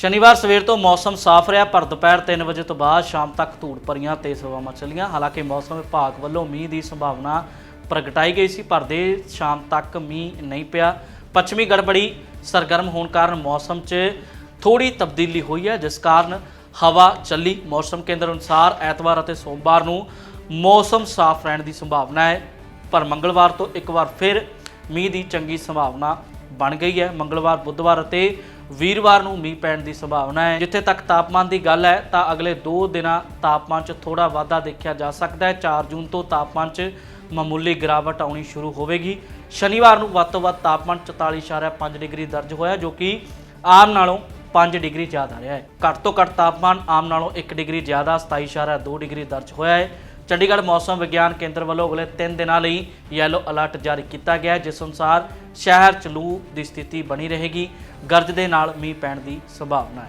ਸ਼ਨੀਵਾਰ ਸਵੇਰ ਤੋਂ ਮੌਸਮ ਸਾਫ਼ ਰਿਹਾ, ਪਰ ਦੁਪਹਿਰ 3 ਵਜੇ ਤੋਂ ਬਾਅਦ ਸ਼ਾਮ ਤੱਕ ਧੂੜ ਭਰੀਆਂ ਤੇਜ਼ ਹਵਾਵਾਂ ਚੱਲੀਆਂ। ਹਾਲਾਂਕਿ ਮੌਸਮ ਵਿਭਾਗ ਵੱਲੋਂ ਮੀਂਹ ਦੀ ਸੰਭਾਵਨਾ ਪ੍ਰਗਟਾਈ ਗਈ ਸੀ, ਪਰ ਦੇ ਸ਼ਾਮ ਤੱਕ ਮੀਂਹ ਨਹੀਂ ਪਿਆ। ਪੱਛਮੀ ਗੜਬੜੀ ਸਰਗਰਮ ਹੋਣ ਕਾਰਨ ਮੌਸਮ 'ਚ ਥੋੜੀ ਤਬਦੀਲੀ ਹੋਈ ਹੈ, ਜਿਸ ਕਾਰਨ ਹਵਾ ਚੱਲੀ। ਮੌਸਮ ਕੇਂਦਰ ਅਨੁਸਾਰ ਐਤਵਾਰ ਅਤੇ ਸੋਮਵਾਰ ਨੂੰ ਮੌਸਮ ਸਾਫ਼ ਰਹਿਣ ਦੀ ਸੰਭਾਵਨਾ ਹੈ, ਪਰ ਮੰਗਲਵਾਰ ਤੋਂ ਇੱਕ ਵਾਰ ਫਿਰ ਮੀਂਹ ਦੀ ਚੰਗੀ ਸੰਭਾਵਨਾ ਬਣ ਗਈ ਹੈ। ਮੰਗਲਵਾਰ, ਬੁੱਧਵਾਰ ਅਤੇ ਵੀਰਵਾਰ ਨੂੰ ਮੀਂਹ ਪੈਣ ਦੀ ਸੰਭਾਵਨਾ ਹੈ। ਜਿੱਥੇ ਤੱਕ ਤਾਪਮਾਨ ਦੀ ਗੱਲ ਹੈ, ਤਾਂ ਅਗਲੇ 2 ਦਿਨਾਂ ਤਾਪਮਾਨ 'ਚ ਥੋੜਾ ਵਾਧਾ ਦੇਖਿਆ ਜਾ ਸਕਦਾ ਹੈ। 4 ਜੂਨ ਤੋਂ ਤਾਪਮਾਨ 'ਚ ਮਾਮੂਲੀ ਗਿਰਾਵਟ ਆਉਣੀ ਸ਼ੁਰੂ ਹੋਵੇਗੀ। ਸ਼ਨੀਵਾਰ ਨੂੰ ਵੱਧ ਤੋਂ ਵੱਧ ਤਾਪਮਾਨ 44.5 ਡਿਗਰੀ ਦਰਜ ਹੋਇਆ, ਜੋ ਕਿ ਆਮ ਨਾਲੋਂ 5 ਡਿਗਰੀ ਜ਼ਿਆਦਾ ਰਿਹਾ ਹੈ। ਘੱਟ ਤੋਂ ਘੱਟ ਤਾਪਮਾਨ ਆਮ ਨਾਲੋਂ 1 ਡਿਗਰੀ ਜ਼ਿਆਦਾ 27.2 ਡਿਗਰੀ ਦਰਜ ਹੋਇਆ ਹੈ। ਚੰਡੀਗੜ੍ਹ ਮੌਸਮ ਵਿਗਿਆਨ ਕੇਂਦਰ ਵੱਲੋਂ ਅਗਲੇ 3 ਦਿਨਾਂ ਲਈ ਯੈਲੋ ਅਲਰਟ ਜਾਰੀ ਕੀਤਾ ਗਿਆ ਹੈ, ਜਿਸ ਅਨੁਸਾਰ ਸ਼ਹਿਰ 'ਚ ਲੂ ਦੀ ਸਥਿਤੀ ਬਣੀ ਰਹੇਗੀ। ਗਰਜ ਦੇ ਨਾਲ ਮੀਂਹ ਪੈਣ ਦੀ ਸੰਭਾਵਨਾ ਹੈ।